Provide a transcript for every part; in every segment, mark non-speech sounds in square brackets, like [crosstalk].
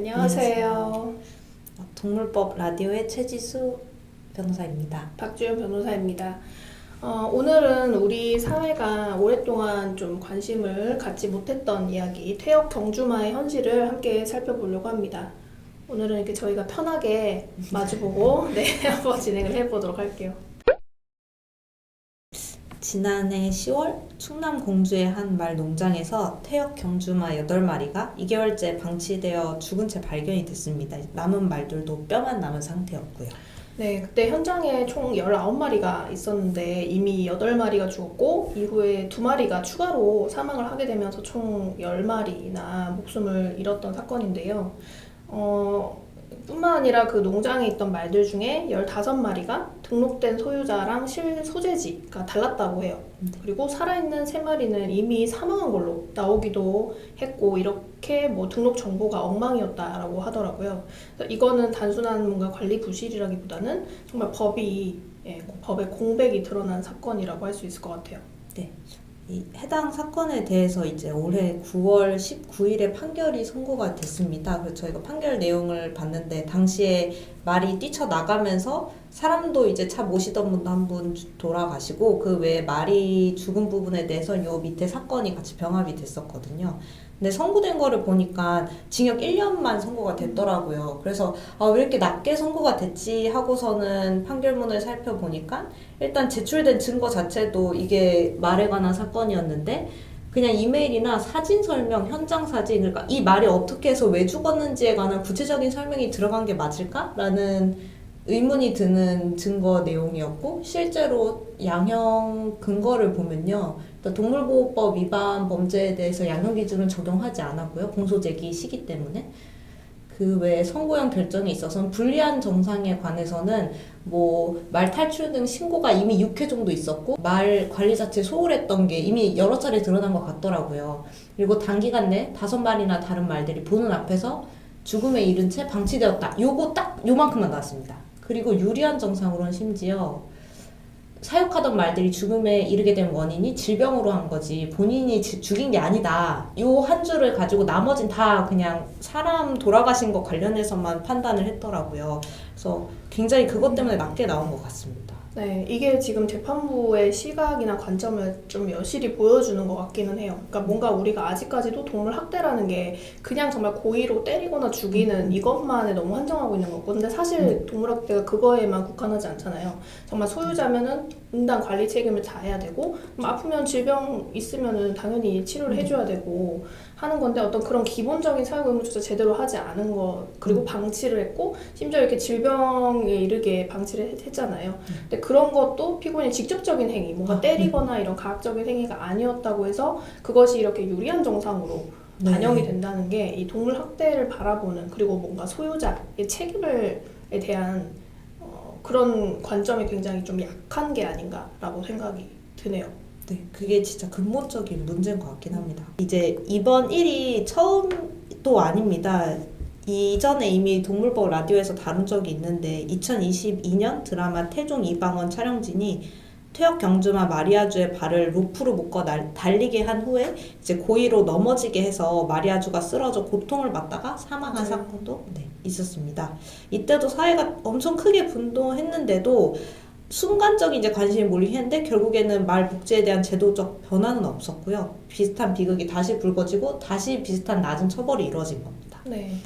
안녕하세요. 동물법 라디오의 최지수 변호사입니다. 박주연 변호사입니다. 어, 오늘은 우리 사회가 오랫동안 좀 관심을 갖지 못했던 이야기, 퇴역 경주마의 현실을 함께 살펴보려고 합니다. 오늘은 이렇게 저희가 편하게 마주보고 네, [laughs] 한번 진행을 해보도록 할게요. 지난해 10월 충남 공주의 한 말 농장에서 퇴역 경주마 8마리가 2개월째 방치되어 죽은 채 발견이 됐습니다. 남은 말들도 뼈만 남은 상태였고요. 네, 그때 현장에 총 19마리가 있었는데 이미 8마리가 죽었고 이후에 2마리가 추가로 사망을 하게 되면서 총 10마리나 목숨을 잃었던 사건인데요. 어, 뿐만 아니라 그 농장에 있던 말들 중에 15마리가 등록된 소유자랑 실 소재지가 달랐다고 해요. 그리고 살아있는 3마리는 이미 사망한 걸로 나오기도 했고 이렇게 뭐 등록 정보가 엉망이었다라고 하더라고요. 이거는 단순한 뭔가 관리 부실이라기보다는 정말 법이 예, 법의 공백이 드러난 사건이라고 할 수 있을 것 같아요. 이 해당 사건에 대해서 이제 올해 9월 19일에 판결이 선고가 됐습니다. 그래서 저희가 판결 내용을 봤는데 당시에 말이 뛰쳐나가면서 사람도 이제 차 모시던 분도 한 분 돌아가시고 그 외에 말이 죽은 부분에 대해서 요 밑에 사건이 같이 병합이 됐었거든요. 근데 선고된 거를 보니까 징역 1년만 선고가 됐더라고요. 그래서 아, 왜 이렇게 낮게 선고가 됐지 하고서는 판결문을 살펴보니까 일단 제출된 증거 자체도 이게 말에 관한 사건이었는데 그냥 이메일이나 사진 설명, 현장 사진, 그러니까 이 말이 어떻게 해서 왜 죽었는지에 관한 구체적인 설명이 들어간 게 맞을까라는 의문이 드는 증거 내용이었고 실제로 양형 근거를 보면요. 일단 동물보호법 위반 범죄에 대해서 양형 기준은 적용하지 않았고요. 공소 제기 시기 때문에. 그 외에 선고형 결정에 있어서는 불리한 정상에 관해서는 뭐 말 탈출 등 신고가 이미 6회 정도 있었고 말 관리 자체 소홀했던 게 이미 여러 차례 드러난 것 같더라고요. 그리고 단기간 내 다섯 마리나 다른 말들이 보는 앞에서 죽음에 이른 채 방치되었다. 요거 딱 요만큼만 나왔습니다. 그리고 유리한 정상으로는 심지어 사육하던 말들이 죽음에 이르게 된 원인이 질병으로 한 거지 본인이 지- 죽인 게 아니다. 요 한 줄을 가지고 나머진 다 그냥 사람 돌아가신 거 관련해서만 판단을 했더라고요. 그래서 굉장히 그것 때문에 낮게 나온 것 같습니다. 네, 이게 지금 재판부의 시각이나 관점을 좀 여실히 보여주는 것 같기는 해요. 그러니까 뭔가 우리가 아직까지도 동물 학대라는 게 그냥 정말 고의로 때리거나 죽이는 이것만에 너무 한정하고 있는 거고, 근데 사실 동물 학대가 그거에만 국한하지 않잖아요. 정말 소유자면은 응당 관리 책임을 다해야 되고, 아프면 질병 있으면은 당연히 치료를 해줘야 되고 하는 건데 어떤 그런 기본적인 사육 의무조차 제대로 하지 않은 것 그리고 방치를 했고 심지어 이렇게 질병에 이르게 방치를 했- 했잖아요. 근데 그런 것도 피고인의 직접적인 행위, 뭔가 아, 때리거나 이런 가학적인 행위가 아니었다고 해서 그것이 이렇게 유리한 정상으로 네. 반영이 된다는 게 이 동물 학대를 바라보는 그리고 뭔가 소유자의 책임을에 대한 어, 그런 관점이 굉장히 좀 약한 게 아닌가라고 생각이 드네요. 네, 그게 진짜 근본적인 문제인 것 같긴 합니다. 이제 이번 일이 처음도 아닙니다. 이전에 이미 동물법 라디오에서 다룬 적이 있는데 2022년 드라마 태종 이방원 촬영진이 퇴역 경주마 마리아주의 발을 로프로 묶어 날, 달리게 한 후에 이제 고의로 넘어지게 해서 마리아주가 쓰러져 고통을 받다가 사망한 맞아요. 사건도 네, 있었습니다. 이때도 사회가 엄청 크게 분노했는데도 순간적인 이제 관심이 몰리긴 했는데 결국에는 말 복제에 대한 제도적 변화는 없었고요. 비슷한 비극이 다시 불거지고 다시 비슷한 낮은 처벌이 이루어진 겁니다. 네.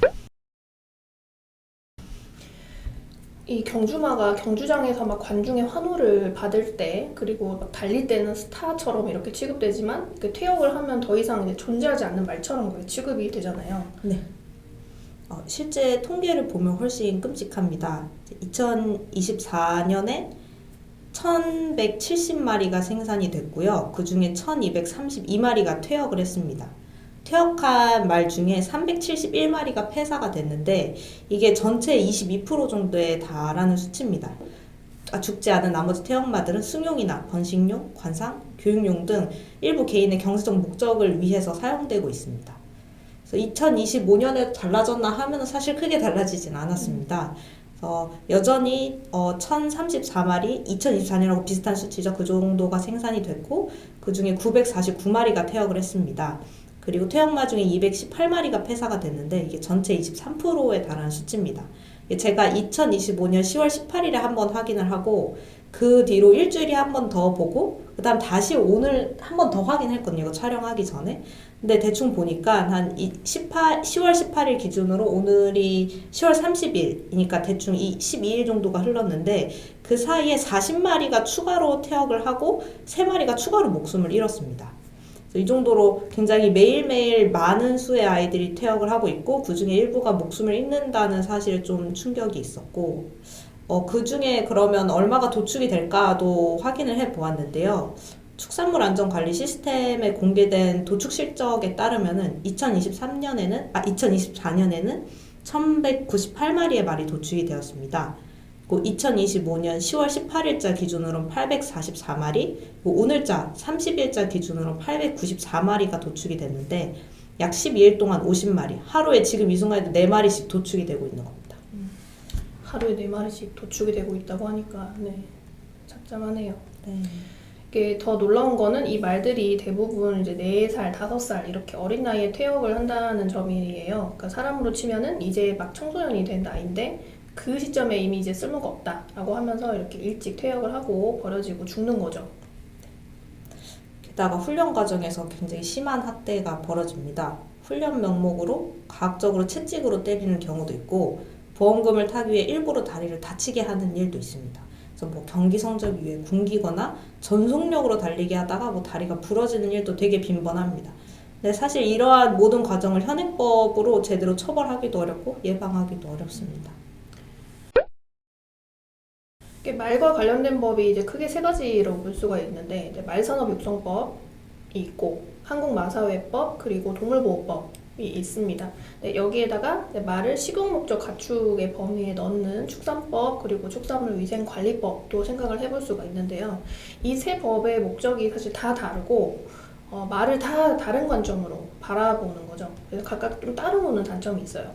이 경주마가 경주장에서 막 관중의 환호를 받을 때 그리고 막 달릴 때는 스타처럼 이렇게 취급되지만 그 퇴역을 하면 더 이상 이제 존재하지 않는 말처럼 취급이 되잖아요. 어, 실제 통계를 보면 훨씬 끔찍합니다. 2024년에 1170마리가 생산이 됐고요. 그 중에 1232마리가 퇴역을 했습니다. 퇴역한 말 중에 371마리가 폐사가 됐는데 이게 전체 22% 정도에 달하는 수치입니다. 아, 죽지 않은 나머지 퇴역마들은 승용이나 번식용, 관상, 교육용 등 일부 개인의 경제적 목적을 위해서 사용되고 있습니다. 그래서 2025년에 달라졌나 하면 사실 크게 달라지진 않았습니다. 그래서 여전히 어, 1034마리, 2024년하고 비슷한 수치죠. 그 정도가 생산이 됐고 그 중에 949마리가 퇴역을 했습니다. 그리고 퇴역마 중에 218마리가 폐사가 됐는데 이게 전체 23%에 달하는 수치입니다. 제가 2025년 10월 18일에 한번 확인을 하고 그 뒤로 일주일에 한 번 더 보고 그다음 다시 오늘 한 번 더 확인했거든요. 이거 촬영하기 전에. 근데 대충 보니까 한이 18, 10월 18일 기준으로 오늘이 10월 30일이니까 대충 이 12일 정도가 흘렀는데 그 사이에 40마리가 추가로 퇴역을 하고 3마리가 추가로 목숨을 잃었습니다. 이 정도로 굉장히 매일매일 많은 수의 아이들이 퇴역을 하고 있고 그 중에 일부가 목숨을 잃는다는 사실에 좀 충격이 있었고 어, 그 중에 그러면 얼마가 도축이 될까도 확인을 해 보았는데요. 축산물 안전 관리 시스템에 공개된 도축 실적에 따르면은 2023년에는 아 2024년에는 1,198마리의 말이 도축이 되었습니다. 그리고 2025년 10월 18일자 기준으로는 844마리, 그리고 오늘자 30일자 기준으로 894마리가 도축이 됐는데 약 12일 동안 50마리, 하루에 지금 이 순간에도 4마리씩 도축이 되고 있는 겁니다. 하루에 네 마리씩 도축이 되고 있다고 하니까 네 잠잠하네요. 네. 이게 더 놀라운 거는 이 말들이 대부분 이제 4살, 5살 이렇게 어린 나이에 퇴역을 한다는 점이에요. 그러니까 사람으로 치면은 이제 막 청소년이 된 나이인데 그 시점에 이미 이제 쓸모가 없다라고 하면서 이렇게 일찍 퇴역을 하고 버려지고 죽는 거죠. 게다가 훈련 과정에서 굉장히 심한 학대가 벌어집니다. 훈련 명목으로 과학적으로 채찍으로 때리는 경우도 있고 보험금을 타기 위해 일부러 다리를 다치게 하는 일도 있습니다. 그래서 뭐 경기 성적 위해 굶기거나 전속력으로 달리게 하다가 뭐 다리가 부러지는 일도 되게 빈번합니다. 근데 사실 이러한 모든 과정을 현행법으로 제대로 처벌하기도 어렵고 예방하기도 어렵습니다. 이게 말과 관련된 법이 이제 크게 세 가지로 볼 수가 있는데 이제 말산업 육성법이 있고 한국마사회법 그리고 동물보호법이 있습니다. 네, 여기에다가 말을 식용 목적 가축의 범위에 넣는 축산법 그리고 축산물 위생 관리법도 생각을 해볼 수가 있는데요. 이 세 법의 목적이 사실 다 다르고 어, 말을 다 다른 관점으로 바라보는 거죠. 그래서 각각 좀 따로 보는 단점이 있어요.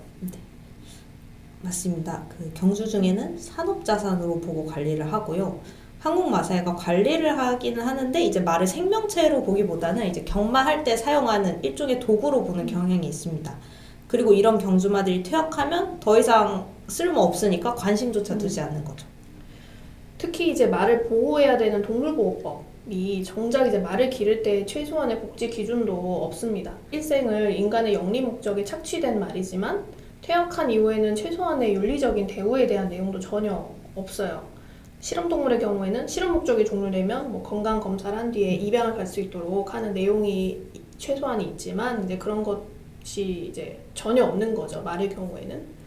맞습니다. 그 경주 중에는 산업자산으로 보고 관리를 하고요. 한국마사회가 관리를 하기는 하는데 이제 말을 생명체로 보기보다는 이제 경마할 때 사용하는 일종의 도구로 보는 경향이 있습니다. 그리고 이런 경주마들이 퇴역하면 더 이상 쓸모 없으니까 관심조차 두지 않는 거죠. 특히 이제 말을 보호해야 되는 동물보호법이 정작 이제 말을 기를 때 최소한의 복지 기준도 없습니다. 일생을 인간의 영리 목적에 착취된 말이지만 퇴역한 이후에는 최소한의 윤리적인 대우에 대한 내용도 전혀 없어요. 실험 동물의 경우에는 실험 목적이 종료되면 뭐 건강 검사를 한 뒤에 입양을 갈 수 있도록 하는 내용이 최소한이 있지만 이제 그런 것이 이제 전혀 없는 거죠. 말의 경우에는.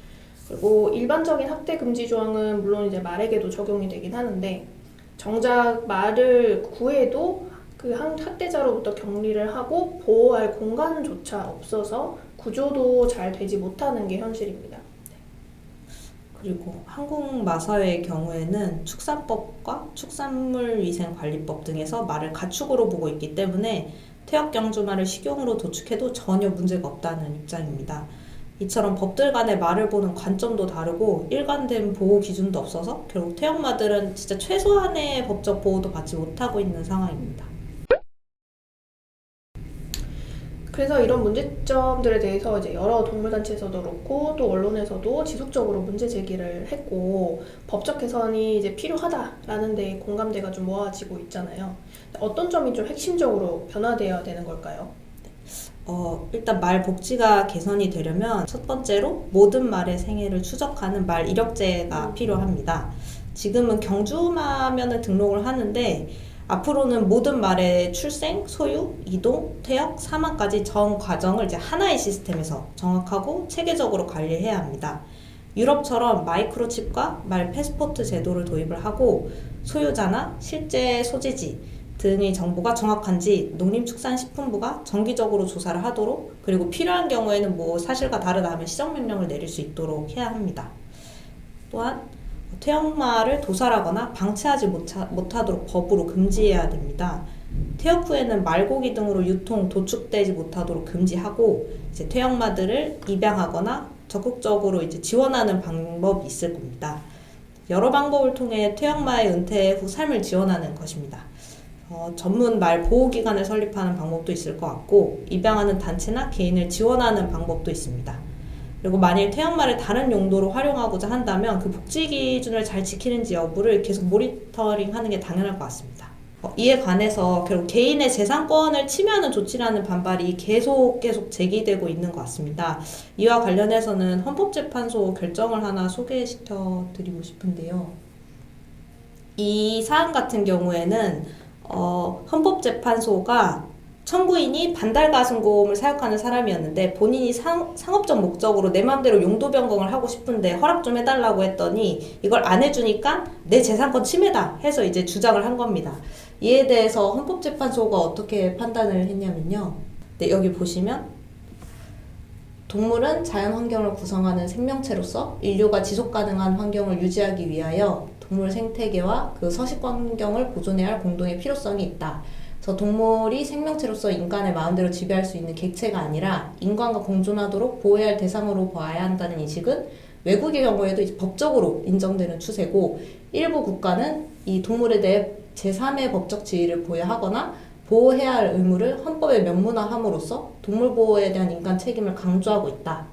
그리고 일반적인 학대 금지 조항은 물론 이제 말에게도 적용이 되긴 하는데 정작 말을 구해도 그 한- 학대자로부터 격리를 하고 보호할 공간조차 없어서 구조도 잘 되지 못하는 게 현실입니다. 그리고 한국 마사회의 경우에는 축산법과 축산물위생관리법 등에서 말을 가축으로 보고 있기 때문에 퇴역 경주말을 식용으로 도축해도 전혀 문제가 없다는 입장입니다. 이처럼 법들 간의 말을 보는 관점도 다르고 일관된 보호 기준도 없어서 결국 퇴역마들은 진짜 최소한의 법적 보호도 받지 못하고 있는 상황입니다. 그래서 이런 문제점들에 대해서 이제 여러 동물단체에서도 그렇고 또 언론에서도 지속적으로 문제 제기를 했고 법적 개선이 이제 필요하다라는 데 공감대가 좀 모아지고 있잖아요. 어떤 점이 좀 핵심적으로 변화되어야 되는 걸까요? 어, 일단 말 복지가 개선이 되려면 첫 번째로 모든 말의 생애를 추적하는 말 이력제가 필요합니다. 지금은 경주마면을 등록을 하는데 앞으로는 모든 말의 출생, 소유, 이동, 퇴역, 사망까지 전 과정을 이제 하나의 시스템에서 정확하고 체계적으로 관리해야 합니다. 유럽처럼 마이크로칩과 말 패스포트 제도를 도입을 하고 소유자나 실제 소재지 등의 정보가 정확한지 농림축산식품부가 정기적으로 조사를 하도록 그리고 필요한 경우에는 뭐 사실과 다르다 하면 시정 명령을 내릴 수 있도록 해야 합니다. 또한 퇴역마를 도살하거나 방치하지 못하, 못하도록 법으로 금지해야 됩니다. 퇴역 후에는 말고기 등으로 유통, 도축되지 못하도록 금지하고 이제 퇴역마들을 입양하거나 적극적으로 이제 지원하는 방법이 있을 겁니다. 여러 방법을 통해 퇴역마의 은퇴 후 삶을 지원하는 것입니다. 어, 전문 말 보호기관을 설립하는 방법도 있을 것 같고 입양하는 단체나 개인을 지원하는 방법도 있습니다. 그리고 만일 태양말을 다른 용도로 활용하고자 한다면 그 복지 기준을 잘 지키는지 여부를 계속 모니터링 하는 게 당연할 것 같습니다. 어, 이에 관해서 결국 개인의 재산권을 침해하는 조치라는 반발이 계속 계속 제기되고 있는 것 같습니다. 이와 관련해서는 헌법재판소 결정을 하나 소개시켜 드리고 싶은데요. 이 사안 같은 경우에는 어, 헌법재판소가 청구인이 반달가슴곰을 사육하는 사람이었는데 본인이 상, 상업적 목적으로 내 맘대로 용도 변경을 하고 싶은데 허락 좀 해달라고 했더니 이걸 안 해주니까 내 재산권 침해다 해서 이제 주장을 한 겁니다. 이에 대해서 헌법재판소가 어떻게 판단을 했냐면요. 네, 여기 보시면 동물은 자연 환경을 구성하는 생명체로서 인류가 지속 가능한 환경을 유지하기 위하여 동물 생태계와 그 서식 환경을 보존해야 할 공동의 필요성이 있다. 그래서 동물이 생명체로서 인간의 마음대로 지배할 수 있는 객체가 아니라 인간과 공존하도록 보호해야 할 대상으로 봐야 한다는 인식은 외국의 경우에도 이제 법적으로 인정되는 추세고 일부 국가는 이 동물에 대해 제3의 법적 지위를 부여하거나 보호해야 할 의무를 헌법에 명문화함으로써 동물 보호에 대한 인간 책임을 강조하고 있다.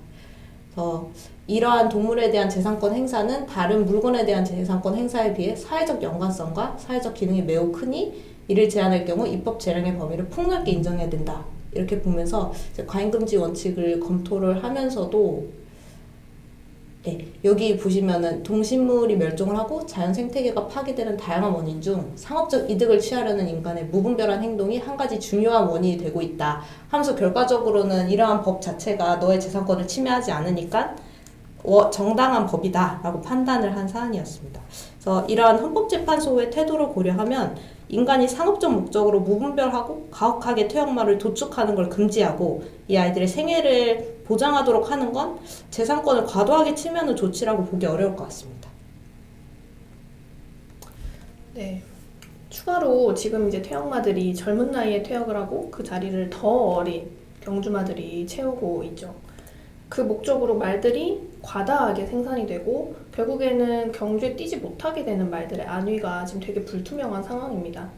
그래서 이러한 동물에 대한 재산권 행사는 다른 물건에 대한 재산권 행사에 비해 사회적 연관성과 사회적 기능이 매우 크니 이를 제한할 경우 입법 재량의 범위를 폭넓게 인정해야 된다. 이렇게 보면서 과잉금지 원칙을 검토를 하면서도 네, 여기 보시면은 동식물이 멸종을 하고 자연 생태계가 파괴되는 다양한 원인 중 상업적 이득을 취하려는 인간의 무분별한 행동이 한 가지 중요한 원인이 되고 있다. 하면서 결과적으로는 이러한 법 자체가 너의 재산권을 침해하지 않으니까 어, 정당한 법이다라고 판단을 한 사안이었습니다. 그래서 이러한 헌법재판소의 태도를 고려하면 인간이 상업적 목적으로 무분별하고 가혹하게 태양말을 도축하는 걸 금지하고 이 아이들의 생애를 보장하도록 하는 건 재산권을 과도하게 침해하는 조치라고 보기 어려울 것 같습니다. 네. 추가로 지금 이제 퇴역마들이 젊은 나이에 퇴역을 하고 그 자리를 더 어린 경주마들이 채우고 있죠. 그 목적으로 말들이 과다하게 생산이 되고 결국에는 경주에 뛰지 못하게 되는 말들의 안위가 지금 되게 불투명한 상황입니다.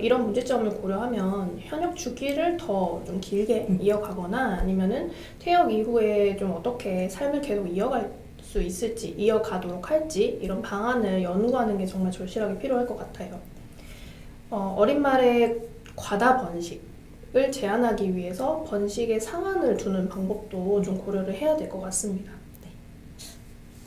이런 문제점을 고려하면 현역 주기를 더 좀 길게 이어가거나 아니면은 퇴역 이후에 좀 어떻게 삶을 계속 이어갈 수 있을지 이어가도록 할지 이런 방안을 연구하는 게 정말 절실하게 필요할 것 같아요. 어, 어린 말의 과다 번식을 제한하기 위해서 번식의 상한을 두는 방법도 좀 고려를 해야 될 것 같습니다.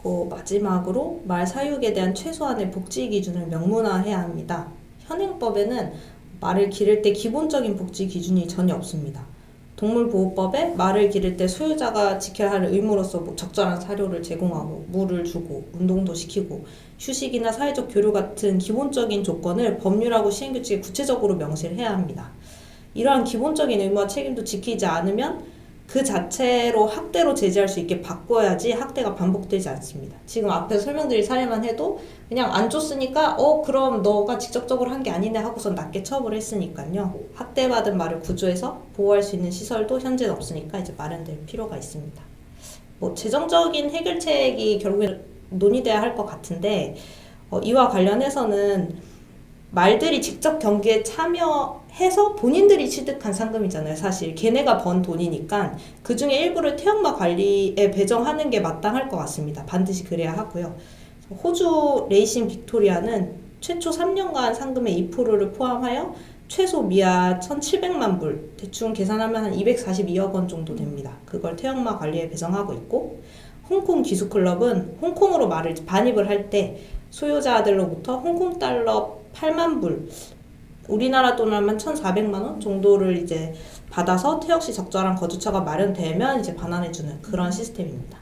그 마지막으로 말 사육에 대한 최소한의 복지 기준을 명문화해야 합니다. 현행법에는 말을 기를 때 기본적인 복지 기준이 전혀 없습니다. 동물보호법에 말을 기를 때 소유자가 지켜야 할 의무로서 뭐 적절한 사료를 제공하고 물을 주고 운동도 시키고 휴식이나 사회적 교류 같은 기본적인 조건을 법률하고 시행규칙에 구체적으로 명시를 해야 합니다. 이러한 기본적인 의무와 책임도 지키지 않으면 그 자체로 학대로 제재할 수 있게 바꿔야지 학대가 반복되지 않습니다. 지금 앞에 설명드린 사례만 해도 그냥 안 줬으니까 어 그럼 너가 직접적으로 한 게 아니네 하고선 낮게 처벌했으니까요. 학대받은 말을 구조해서 보호할 수 있는 시설도 현재는 없으니까 이제 마련될 필요가 있습니다. 뭐 재정적인 해결책이 결국에 논의돼야 할 것 같은데 어, 이와 관련해서는 말들이 직접 경기에 참여해서 본인들이 취득한 상금이잖아요. 사실 걔네가 번 돈이니까 그 중에 일부를 태양마 관리에 배정하는 게 마땅할 것 같습니다. 반드시 그래야 하고요. 호주 레이싱 빅토리아는 최초 3년간 상금의 2%를 포함하여 최소 미아 1,700만 불, 대충 계산하면 한 242억 원 정도 됩니다. 그걸 태양마 관리에 배정하고 있고, 홍콩 기수클럽은 홍콩으로 말을 반입을 할 때 소유자들로부터 홍콩 달러 8만 불, 우리나라 돈으로 하면 1,400만 원 정도를 이제 받아서 태역 시 적절한 거주처가 마련되면 이제 반환해주는 그런 시스템입니다.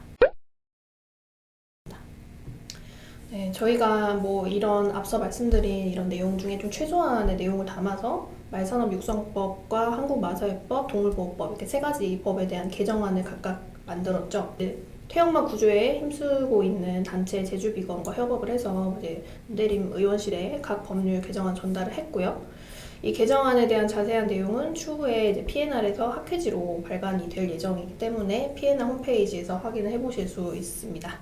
네, 저희가 뭐 이런 앞서 말씀드린 이런 내용 중에 좀 최소한의 내용을 담아서 말산업 육성법과 한국마사회법, 동물보호법 이렇게 세 가지 법에 대한 개정안을 각각 만들었죠. 네, 태영마 구조에 힘쓰고 있는 단체 제주비건과 협업을 해서 이제 문대림 의원실에 각 법률 개정안 전달을 했고요. 이 개정안에 대한 자세한 내용은 추후에 PNR에서 학회지로 발간이 될 예정이기 때문에 PNR 홈페이지에서 확인을 해보실 수 있습니다.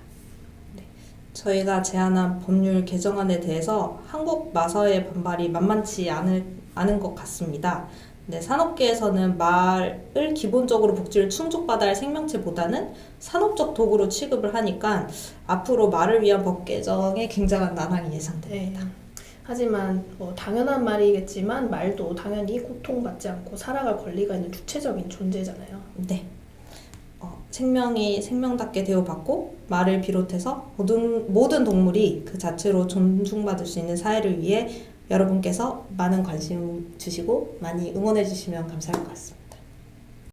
저희가 제안한 법률 개정안에 대해서 한국 마사의 반발이 만만치 않을 않은 것 같습니다. 네, 산업계에서는 말을 기본적으로 복지를 충족받아야 할 생명체보다는 산업적 도구로 취급을 하니까 앞으로 말을 위한 법 개정에 굉장한 난항이 예상됩니다. 네. 하지만 뭐 당연한 말이겠지만 말도 당연히 고통받지 않고 살아갈 권리가 있는 주체적인 존재잖아요. 네. 어, 생명이 생명답게 대우받고 말을 비롯해서 모든, 모든 동물이 그 자체로 존중받을 수 있는 사회를 위해 여러분께서 많은 관심 주시고 많이 응원해 주시면 감사할 것 같습니다.